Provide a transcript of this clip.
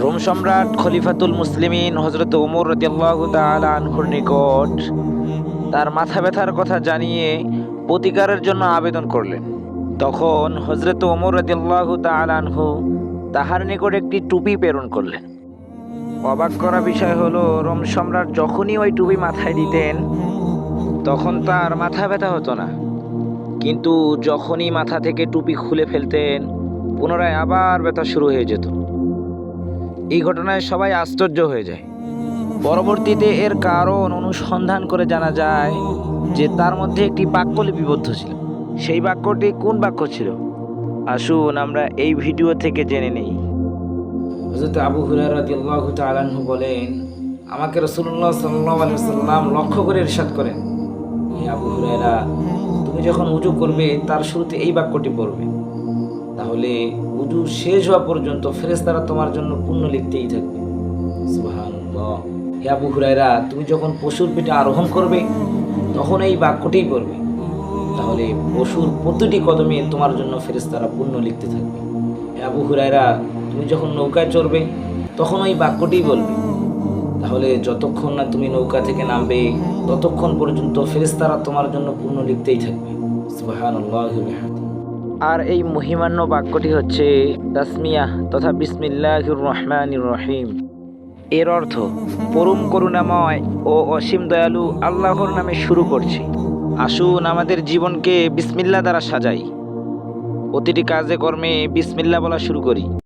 Rome সম্রাট খলিফাতুল মুসলিমিন হজরত তাআলা আনহুর নিকট তার মাথা ব্যথার কথা জানিয়ে প্রতিকারের জন্য আবেদন করলেন। তখন হজরত ওমর আনহু তাহার নিকট একটি টুপি প্রেরণ করলেন। অবাক করা বিষয় হলো, রোম সম্রাট যখনই ওই টুপি মাথায় দিতেন, তখন তার মাথা ব্যথা হতো না। কিন্তু যখনই মাথা থেকে টুপি খুলে ফেলতেন, পুনরায় আবার ব্যথা শুরু হয়ে যেত। এই ঘটনায় সবাই আশ্চর্য হয়ে যায়। পরবর্তীতে এর কারণ অনুসন্ধান করে জানা যায় যে তার মধ্যে একটি বাক্য লিপিবদ্ধ ছিল। সেই বাক্যটি কোন বাক্য ছিল? আসুন আমরা এই ভিডিও থেকে জেনে নেই। হজরত আবু আনহু বলেন, আমাকে সাল্লাল্লাহু সাল্লাম লক্ষ্য করে ইরশাদ করেন। আবু হুরায়রা, তুমি যখন উঁচু করবে, তার শুরুতে এই বাক্যটি পড়বে। তাহলে উজু শেষ হওয়া পর্যন্ত ফেরেশতারা তোমার জন্য পুণ্য লিখতেই থাকবে। হে আবু হুরায়রা, তুমি যখন পশুর পিঠে আরোহণ করবে, তখন এই বাক্যটিই পড়বে। তাহলে পশুর প্রতিটি কদমে তোমার জন্য ফেরেশতারা পুণ্য লিখতে থাকবে। হে আবু হুরায়রা, তুমি যখন নৌকায় চড়বে, তখন ওই বাক্যটিই বলবে। তাহলে যতক্ষণ না তুমি নৌকা থেকে নামবে, ততক্ষণ পর্যন্ত ফেরেশতারা তোমার জন্য পূর্ণ লিখতেই থাকবে। বিহামদিহি। আর এই মহিমান্য বাক্যটি হচ্ছে তাসমিয়া তথা বিসমিল্লাহির রহমান রহিম। এর অর্থ, পরম করুণাময় ও অসীম দয়ালু আল্লাহর নামে শুরু করছি। আসুন আমাদের জীবনকে বিসমিল্লা দ্বারা সাজাই। প্রতিটি কাজে কর্মে বিসমিল্লা বলা শুরু করি।